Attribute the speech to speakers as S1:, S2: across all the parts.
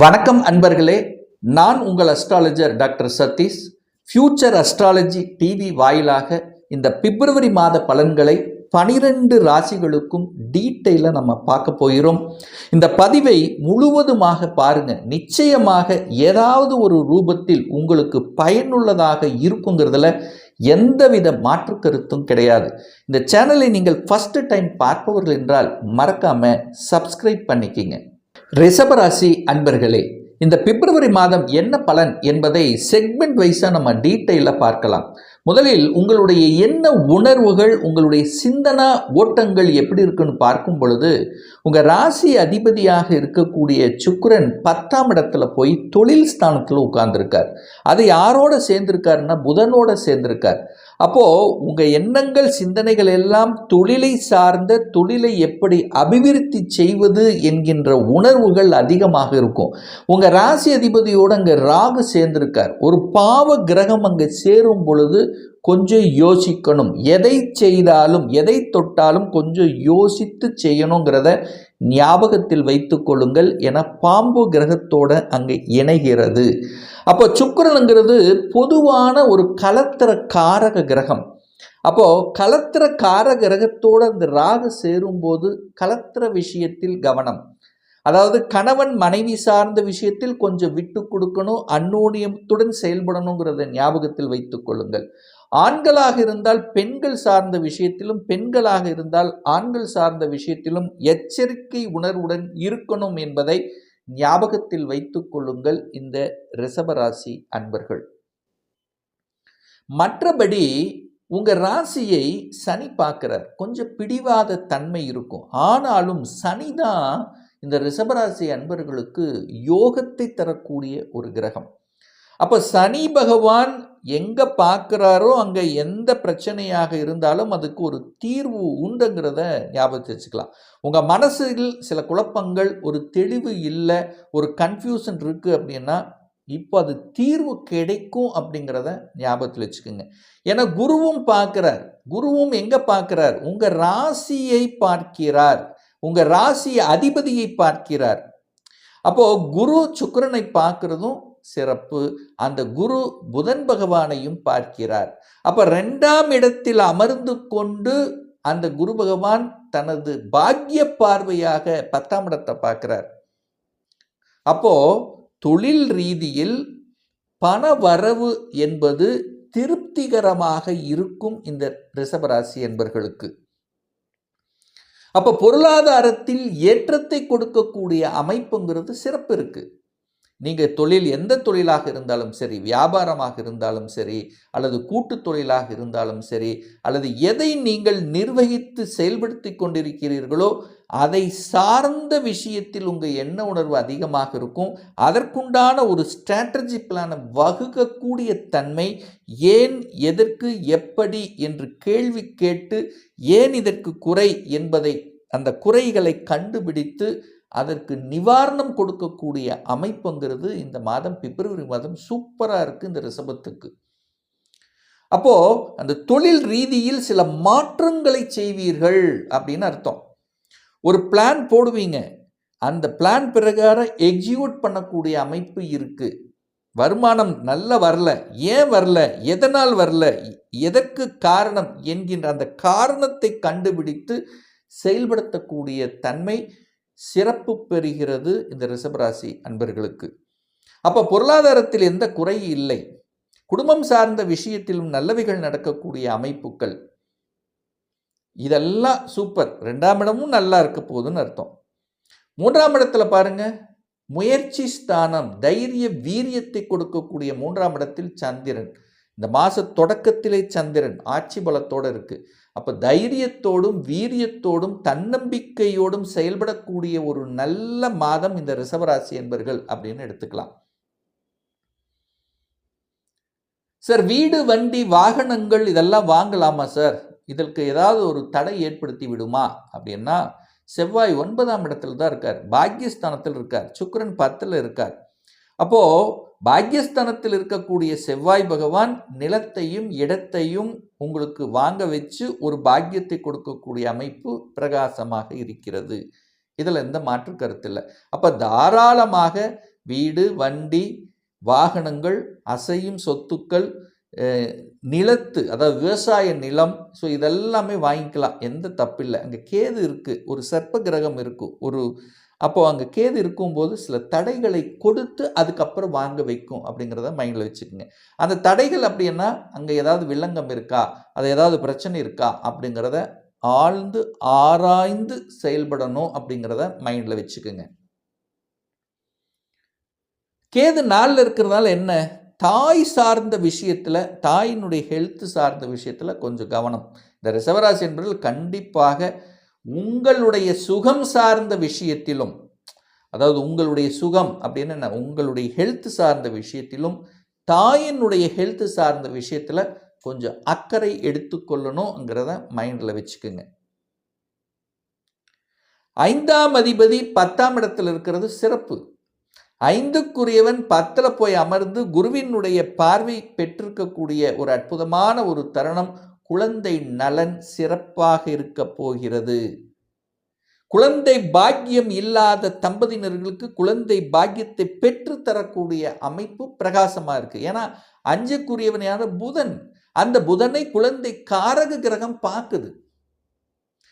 S1: வணக்கம் அன்பர்களே நான் உங்கள் astrologer doctor Satish. Future astrology TV வாயிலாக இந்த பிப்ரவரி மாத பலன்களை பனிரெண்டு ராசிகளுக்கும் டீட்டெயிலாக நம்ம பார்க்க போகிறோம். இந்த பதிவை முழுவதுமாக பாருங்க. நிச்சயமாக ஏதாவது ஒரு ரூபத்தில் உங்களுக்கு பயனுள்ளதாக இருக்குங்கிறதுல எந்தவித மாற்று கருத்தும் கிடையாது. இந்த சேனலை நீங்கள் ஃபஸ்ட்டு டைம் பார்ப்பவர்கள் என்றால் மறக்காமல் சப்ஸ்கிரைப் பண்ணிக்கிங்க. ரிஷபராசி அன்பர்களே இந்த பிப்ரவரி மாதம் என்ன பலன் என்பதை செக்மெண்ட் வைஸாக நம்ம டீட்டெயிலாக பார்க்கலாம். முதலில் உங்களுடைய என்ன உணர்வுகள் உங்களுடைய சிந்தனா ஓட்டங்கள் எப்படி இருக்குன்னு பார்க்கும் பொழுது உங்கள் ராசி அதிபதியாக இருக்கக்கூடிய சுக்கரன் பத்தாம் இடத்துல போய் தொழில் ஸ்தானத்தில் உட்கார்ந்துருக்கார். அது யாரோட சேர்ந்திருக்காருன்னா புதனோட சேர்ந்திருக்கார். அப்போது உங்கள் எண்ணங்கள் சிந்தனைகள் எல்லாம் தொழிலை சார்ந்த தொழிலை எப்படி அபிவிருத்தி செய்வது என்கின்ற உணர்வுகள் அதிகமாக இருக்கும். உங்கள் ராசி அதிபதியோடு அங்கே ராகு சேர்ந்திருக்கார். ஒரு பாவ கிரகம் அங்கே சேரும் பொழுது கொஞ்சம் யோசிக்கணும். எதை செய்தாலும் எதை தொட்டாலும் கொஞ்சம் யோசித்து செய்யணுங்கிறத ஞாபகத்தில் வைத்து கொள்ளுங்கள் என பாம்பு கிரகத்தோட அங்கே இணைகிறது. அப்போ சுக்கரனுங்கிறது பொதுவான ஒரு கலத்திர காரக கிரகம். அப்போது கலத்திர கார கிரகத்தோடு அந்த ராகு சேரும்போது கலத்திர விஷயத்தில் கவனம். அதாவது கணவன் மனைவி சார்ந்த விஷயத்தில் கொஞ்சம் விட்டு கொடுக்கணும் அந்நோனியத்துடன் செயல்படணுங்கிறத ஞாபகத்தில் வைத்துக் கொள்ளுங்கள். ஆண்களாக இருந்தால் பெண்கள் சார்ந்த விஷயத்திலும் பெண்களாக இருந்தால் ஆண்கள் சார்ந்த விஷயத்திலும் எச்சரிக்கை உணர்வுடன் இருக்கணும் என்பதை ஞாபகத்தில் வைத்துக் கொள்ளுங்கள் இந்த ரிஷபராசி அன்பர்கள். மற்றபடி உங்க ராசியை சனி பார்க்கிறார். கொஞ்சம் பிடிவாத தன்மை இருக்கும். ஆனாலும் சனி தான் இந்த ரிஷபராசி அன்பர்களுக்கு யோகத்தை தரக்கூடிய ஒரு கிரகம். அப்போ சனி பகவான் எங்கே பார்க்குறாரோ அங்கே எந்த பிரச்சனையாக இருந்தாலும் அதுக்கு ஒரு தீர்வு உண்டுங்கிறத ஞாபகத்தை வச்சுக்கலாம். உங்கள் மனசில் சில குழப்பங்கள் ஒரு தெளிவு இல்லை ஒரு கன்ஃபியூஷன் இருக்குது அப்படின்னா இப்போ அது தீர்வு கிடைக்கும் அப்படிங்கிறத ஞாபகத்தில் வச்சுக்கோங்க. ஏன்னா குருவும் பார்க்குறார் குருவும் எங்கே பார்க்குறார் உங்கள் ராசியை பார்க்கிறார். உங்கள் ராசி அதிபதியை பார்க்கிறார். அப்போது குரு சுக்கரனை பார்க்குறதும் சிறப்பு. அந்த குரு புதன் பகவானையும் பார்க்கிறார். அப்போ ரெண்டாம் இடத்தில் அமர்ந்து கொண்டு அந்த குரு பகவான் தனது பாக்கிய பார்வையாக பத்தாம் இடத்தை பார்க்கிறார். அப்போ தொழில் ரீதியில் பண வரவு என்பது திருப்திகரமாக இருக்கும் இந்த ரிஷபராசி என்பர்களுக்கு. அப்போ பொருளாதாரத்தில் ஏற்றத்தை கொடுக்கக்கூடிய அமைப்புங்கிறது சிறப்பு இருக்குது நீங்கள் தொழில் எந்த தொழிலாக இருந்தாலும் சரி வியாபாரமாக இருந்தாலும் சரி அல்லது கூட்டு தொழிலாக இருந்தாலும் சரி அல்லது எதை நீங்கள் நிர்வகித்து செயல்படுத்தி கொண்டிருக்கிறீர்களோ அதை சார்ந்த விஷயத்தில் உங்கள் எண்ண உணர்வு அதிகமாக இருக்கும். அதற்குண்டான ஒரு ஸ்ட்ராட்டஜி பிளானை வகுக்கக்கூடிய தன்மை ஏன் எதற்கு எப்படி என்று கேள்வி கேட்டு ஏன் இதற்கு குறை என்பதை அந்த குறைகளை கண்டுபிடித்து அதற்கு நிவாரணம் கொடுக்கக்கூடிய அமைப்புங்கிறது இந்த மாதம் பிப்ரவரி மாதம் சூப்பராக இருக்குது இந்த ரிசபத்துக்கு அப்போது அந்த தொழில் ரீதியில் சில மாற்றங்களை செய்வீர்கள் அப்படின்னு அர்த்தம். ஒரு பிளான் போடுவீங்க. அந்த பிளான் பிரகாரம் எக்ஸிக்யூட் பண்ணக்கூடிய அமைப்பு இருக்குது வருமானம் நல்ல வரல. ஏன் வரல? எதனால் வரல? எதற்கு காரணம்? என்கின்ற அந்த காரணத்தை கண்டுபிடித்து செயல்படுத்தக்கூடிய தன்மை சிறப்பு பெறுகிறது இந்த ரிஷபராசி அன்பர்களுக்கு. அப்போ பொருளாதாரத்தில் எந்த குறை இல்லை. குடும்பம் சார்ந்த விஷயத்திலும் நல்லவைகள் நடக்கக்கூடிய அமைப்புகள். இதெல்லாம் சூப்பர். ரெண்டாம் இடமும் நல்லா இருக்க போகுதுன்னு அர்த்தம். மூன்றாம் இடத்துல பாருங்க. முயற்சி ஸ்தானம் தைரிய வீரியத்தை கொடுக்கக்கூடிய மூன்றாம் இடத்தில் சந்திரன். இந்த மாத தொடக்கத்திலே சந்திரன். ஆட்சி பலத்தோடு இருக்குது அப்போ தைரியத்தோடும் வீரியத்தோடும் தன்னம்பிக்கையோடும் செயல்படக்கூடிய ஒரு நல்ல மாதம் இந்த ரிஷபராசி என்பர்கள் அப்படின்னு எடுத்துக்கலாம். சார் வீடு வண்டி வாகனங்கள் இதெல்லாம் வாங்கலாமா சார்? இதற்கு ஏதாவது ஒரு தடை ஏற்படுத்தி விடுமா? அப்படின்னா செவ்வாய் ஒன்பதாம் இடத்துல தான் இருக்கார். பாக்யஸ்தானத்தில் இருக்கார். சுக்கரன் பத்தில் இருக்கார். அப்போது பாக்யஸ்தானத்தில் இருக்கக்கூடிய செவ்வாய் பகவான் நிலத்தையும் இடத்தையும் உங்களுக்கு வாங்க வச்சு ஒரு பாக்கியத்தை கொடுக்கக்கூடிய அமைப்பு பிரகாசமாக இருக்கிறது. இதில் எந்த மாற்று கருத்து இல்லை. அப்போ தாராளமாக வீடு வண்டி வாகனங்கள் அசையும் சொத்துக்கள் நிலத்து அதாவது விவசாய நிலம் ஸோ இதெல்லாமே வாங்கிக்கலாம். எந்த தப்பில்லை அங்கே கேது இருக்குது ஒரு சர்ப்ப கிரகம் இருக்கும் ஒரு அப்போது அங்கே கேது இருக்கும்போது சில தடைகளை கொடுத்து அதுக்கப்புறம் வாங்க வைக்கும் அப்படிங்கிறத மைண்டில் வச்சுக்கோங்க. அந்த தடைகள் அப்படின்னா அங்கே ஏதாவது வில்லங்கம் இருக்கா? அது ஏதாவது பிரச்சனை இருக்கா? அப்படிங்கிறத ஆழ்ந்து ஆராய்ந்து செயல்படணும் அப்படிங்கிறத மைண்டில் வச்சுக்கோங்க. கேது நாளில் இருக்கிறதுனால என்ன? தாய் சார்ந்த விஷயத்தில் தாயினுடைய ஹெல்த் சார்ந்த விஷயத்தில் கொஞ்சம் கவனம். இந்த ரிசவராசி என்பவர்கள் கண்டிப்பாக உங்களுடைய சுகம் சார்ந்த விஷயத்திலும் அதாவது உங்களுடைய சுகம் அப்படின்னு என்ன? உங்களுடைய ஹெல்த் சார்ந்த விஷயத்திலும் தாயினுடைய ஹெல்த் சார்ந்த விஷயத்தில் கொஞ்சம் அக்கறை எடுத்துக்கொள்ளணுங்கிறத மைண்டில் வச்சுக்கோங்க. ஐந்தாம் அதிபதி பத்தாம் இடத்தில் இருக்கிறது சிறப்பு. ஐந்துக்குரியவன் பத்தில் போய் அமர்ந்து குருவினுடைய பார்வை பெற்றிருக்கக்கூடிய ஒரு அற்புதமான ஒரு தருணம் குழந்தை நலன் சிறப்பாக இருக்க போகிறது. குழந்தை பாக்கியம் இல்லாத தம்பதியினர்களுக்கு குழந்தை பாக்கியத்தை பெற்று தரக்கூடிய அமைப்பு பிரகாசமாக இருக்கு. ஏன்னா அஞ்சுக்குரியவனையான புதன் அந்த புதனை குழந்தை காரக கிரகம் பார்க்குது.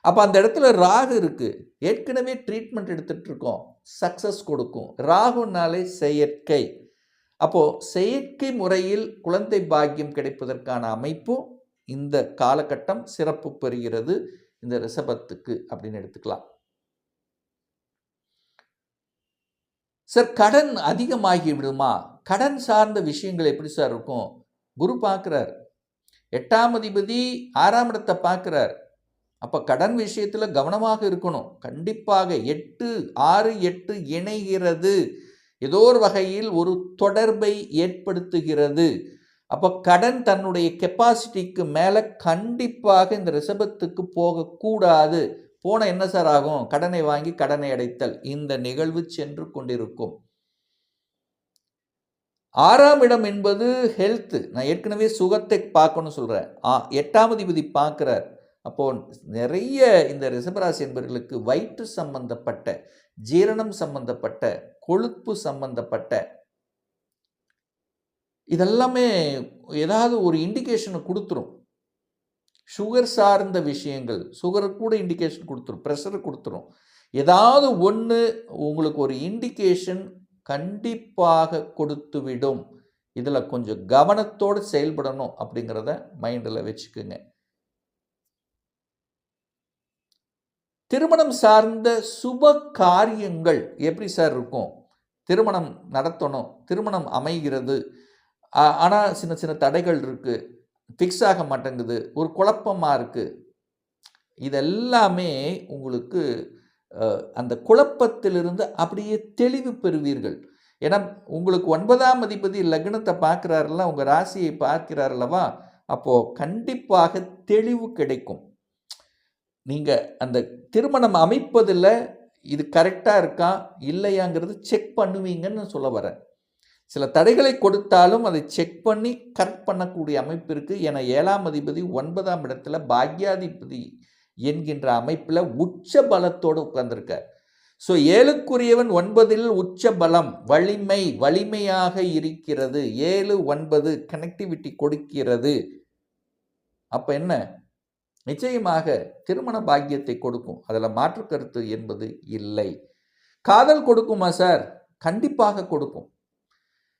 S1: அப்போ அந்த இடத்துல ராகு இருக்கு. ஏற்கனவே ட்ரீட்மெண்ட் எடுத்துட்டு இருக்கோம். சக்சஸ் கொடுக்கும். ராகுனாலே செயற்கை. அப்போ செயற்கை முறையில் குழந்தை பாக்கியம் கிடைப்பதற்கான அமைப்பும் இந்த காலகட்டம் சிறப்பு பெறுகிறது இந்த ரிஷபத்துக்கு அப்படின்னு எடுத்துக்கலாம். சார் கடன் அதிகமாகி விடுமா? கடன் சார்ந்த விஷயங்கள் எப்படி சார் இருக்கும்? குரு பார்க்குறார். எட்டாம் அதிபதி ஆறாம் இடத்தை பார்க்குறார். அப்போ கடன் விஷயத்தில் கவனமாக இருக்கணும். கண்டிப்பாக எட்டு ஆறு எட்டு இணைகிறது. ஏதோ ஒரு வகையில் ஒரு தொடர்பை ஏற்படுத்துகிறது. அப்போ கடன் தன்னுடைய கெப்பாசிட்டிக்கு மேலே கண்டிப்பாக இந்த ரிஷபத்துக்கு போகக்கூடாது. போன என்ன சார் ஆகும்? கடனை வாங்கி கடனை அடைத்தல். இந்த நிகழ்வு சென்று கொண்டிருக்கும். ஆறாம் இடம் என்பது ஹெல்த் நான் ஏற்கனவே சுகத்தை பார்க்கணும் சொல்கிறேன் ஆ எட்டாம் அதிபதி பார்க்குறார். அப்போ நிறைய இந்த ரிஷபராசி என்பவர்களுக்கு வயிற்று சம்பந்தப்பட்ட ஜீரணம் சம்பந்தப்பட்ட கொழுப்பு சம்பந்தப்பட்ட இதெல்லாமே ஏதாவது ஒரு இண்டிகேஷனை கொடுத்துரும். சுகர் சார்ந்த விஷயங்கள் சுகர் கூட இண்டிகேஷன் கொடுத்துரும் ப்ரெஷர் கொடுத்துரும். ஏதாவது ஒன்று உங்களுக்கு ஒரு இண்டிகேஷன் கண்டிப்பாக கொடுத்து விடும் இதில் கொஞ்சம் கவனத்தோடு செயல்படணும் அப்படிங்கிறத மைண்டில் வச்சுக்குங்க. திருமணம் சார்ந்த சுப காரியங்கள் எப்படி சார் இருக்கும்? திருமணம் நடத்தணும் திருமணம் அமைகிறது ஆனால் சின்ன சின்ன தடைகள் இருக்குது ஃபிக்ஸ் ஆக மாட்டேங்குது. ஒரு குழப்பமாக இருக்குது இதெல்லாமே உங்களுக்கு அந்த குழப்பத்திலிருந்து அப்படியே தெளிவு பெறுவீர்கள். ஏன்னா உங்களுக்கு ஒன்பதாம் அதிபதி லக்னத்தை பார்க்குறாருல உங்கள் ராசியை பார்க்கிறாரல்லவா அப்போது கண்டிப்பாக தெளிவு கிடைக்கும். நீங்கள் அந்த திருமணம் அமைப்பதில் இது கரெக்டாக இருக்கா இல்லையாங்கிறது செக் பண்ணுவீங்கன்னு சொல்ல வரேன். சில தடைகளை கொடுத்தாலும் அதை செக் பண்ணி கரெக்ட் பண்ணக்கூடிய அமைப்பு இருக்குது என ஏழாம் அதிபதி ஒன்பதாம் இடத்துல பாக்யாதிபதி என்கின்ற அமைப்பில் உச்ச பலத்தோடு உட்கார்ந்துருக்கார். ஸோ ஏழுக்குரியவன் ஒன்பதில் உச்ச பலம் வலிமை வலிமையாக இருக்கிறது. ஏழு ஒன்பது கனெக்டிவிட்டி கொடுக்கிறது. அப்போ என்ன? நிச்சயமாக திருமண பாக்கியத்தை கொடுக்கும். அதில் மாற்று கருத்து என்பது இல்லை. காதல் கொடுக்குமா சார்? கண்டிப்பாக கொடுக்கும்.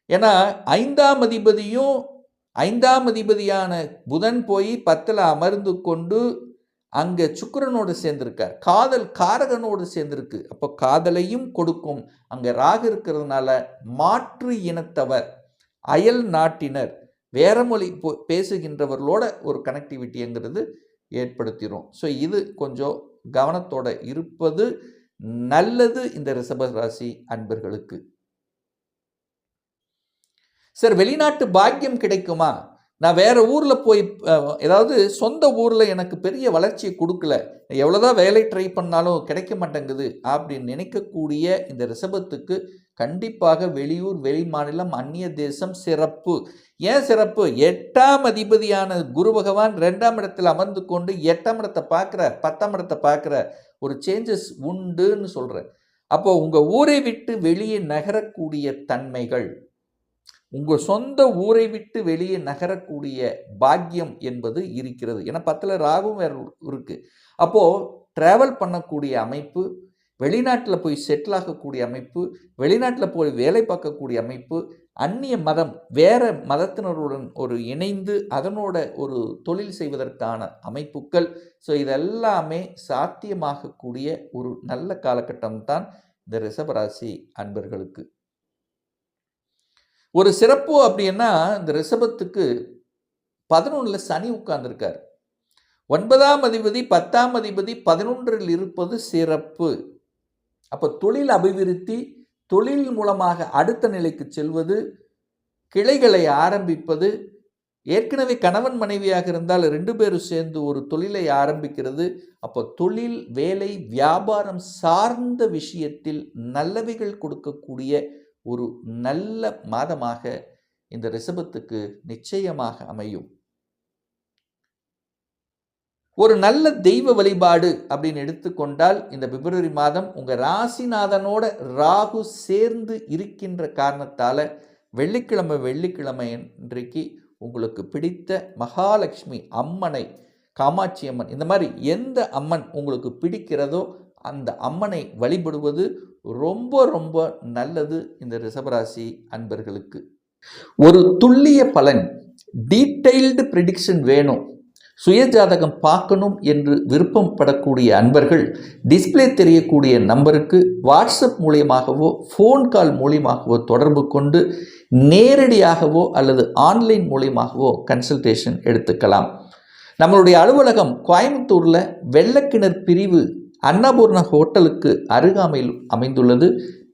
S1: ஏன்னா ஐந்தாம் அதிபதியும் ஐந்தாம் அதிபதியான புதன் போய் பத்தில் அமர்ந்து கொண்டு அங்கே சுக்கரனோடு சேர்ந்திருக்கார். காதல் காரகனோடு சேர்ந்திருக்கு. அப்போ காதலையும் கொடுக்கும். அங்கே ராகு இருக்கிறதுனால மாற்று இனத்தவர் அயல் நாட்டினர் வேற மொழி போ- பேசுகின்றவர்களோட ஒரு கனெக்டிவிட்டிங்கிறது ஏற்படுத்திடும் ஸோ இது கொஞ்சம் கவனத்தோடு இருப்பது நல்லது இந்த ரிஷபராசி அன்பர்களுக்கு. சார் வெளிநாட்டு பாக்கியம் கிடைக்குமா? நான் வேறு ஊரில் போய் ஏதாவது சொந்த ஊரில் எனக்கு பெரிய வளர்ச்சியை கொடுக்கல. எவ்வளோதான் வேலை ட்ரை பண்ணாலும் கிடைக்க மாட்டேங்குது அப்படின்னு நினைக்கக்கூடிய இந்த ரிசபத்துக்கு கண்டிப்பாக வெளியூர் வெளி மாநிலம் அந்நிய தேசம் சிறப்பு. ஏன் சிறப்பு? எட்டாம் அதிபதியான குரு பகவான் ரெண்டாம் இடத்தில் அமர்ந்து கொண்டு எட்டாம் இடத்தை பார்க்குற பத்தாம் இடத்தை பார்க்குற ஒரு சேஞ்சஸ் உண்டுன்னு சொல்கிறேன் அப்போ உங்கள் ஊரை விட்டு வெளியே நகரக்கூடிய தன்மைகள் உங்கள் சொந்த ஊரை விட்டு வெளியே நகரக்கூடிய பாக்கியம் என்பது இருக்கிறது. ஏன்னா பத்தில் ராகும் வேற இருக்குது அப்போது ட்ராவல் பண்ணக்கூடிய அமைப்பு வெளிநாட்டில் போய் செட்டில் ஆகக்கூடிய அமைப்பு வெளிநாட்டில் போய் வேலை பார்க்கக்கூடிய அமைப்பு அந்நிய மதம் வேற மதத்தினருடன் ஒரு இணைந்து அதனோட ஒரு தொழில் செய்வதற்கான அமைப்புகள் ஸோ இதெல்லாமே சாத்தியமாகக்கூடிய ஒரு நல்ல காலகட்டம் தான் இந்த ரிஷபராசி அன்பர்களுக்கு. ஒரு சிறப்பு அப்படின்னா இந்த ரிஷபத்துக்கு பதினொன்றில் சனி உட்கார்ந்துருக்கார். ஒன்பதாம் அதிபதி பத்தாம் அதிபதி பதினொன்றில் இருப்பது சிறப்பு. அப்போ தொழில் அபிவிருத்தி தொழில் மூலமாக அடுத்த நிலைக்கு செல்வது கிளைகளை ஆரம்பிப்பது ஏற்கனவே கணவன் மனைவியாக இருந்தால் ரெண்டு பேரும் சேர்ந்து ஒரு தொழிலை ஆரம்பிக்கிறது. அப்போ தொழில் வேலை வியாபாரம் சார்ந்த விஷயத்தில் நல்லவைகள் கொடுக்கக்கூடிய ஒரு நல்ல மாதமாக இந்த ரிஷபத்துக்கு நிச்சயமாக அமையும். ஒரு நல்ல தெய்வ வழிபாடு அப்படின்னு எடுத்துக்கொண்டால் இந்த பிப்ரவரி மாதம் உங்கள் ராசிநாதனோட ராகு சேர்ந்து இருக்கின்ற காரணத்தால் வெள்ளிக்கிழமை வெள்ளிக்கிழமை இன்றைக்கு உங்களுக்கு பிடித்த மகாலட்சுமி அம்மனை காமாட்சி அம்மன் இந்த மாதிரி எந்த அம்மன் உங்களுக்கு பிடிக்கிறதோ அந்த அம்மனை வழிபடுவது ரொம்ப ரொம்ப நல்லது இந்த ரிஷபராசி அன்பர்களுக்கு. ஒரு துல்லிய பலன் டீட்டெயில்டு ப்ரிடிக்ஷன் வேணும். சுயஜாதகம் பார்க்கணும் என்று விருப்பம் படக்கூடிய அன்பர்கள் டிஸ்பிளே தெரியக்கூடிய நம்பருக்கு வாட்ஸ்அப் மூலியமாகவோ ஃபோன் கால் மூலியமாகவோ தொடர்பு கொண்டு நேரடியாகவோ அல்லது ஆன்லைன் மூலியமாகவோ கன்சல்டேஷன் எடுத்துக்கலாம். நம்மளுடைய அலுவலகம் கோயம்புத்தூரில் வெள்ளக்கிணர் பிரிவு அன்னபூர்ண ஹோட்டலுக்கு அருகாமையில் அமைந்துள்ளது.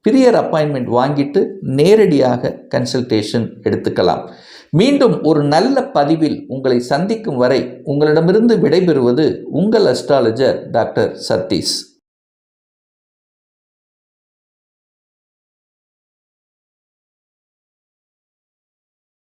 S1: பிரியர் அப்பாயின்மெண்ட் வாங்கிட்டு நேரடியாக கன்சல்டேஷன் எடுத்துக்கலாம். மீண்டும் ஒரு நல்ல பதிவில் உங்களை சந்திக்கும் வரை உங்களிடமிருந்து விடைபெறுவது உங்கள் அஸ்ட்ராலஜர் டாக்டர் சதீஷ்.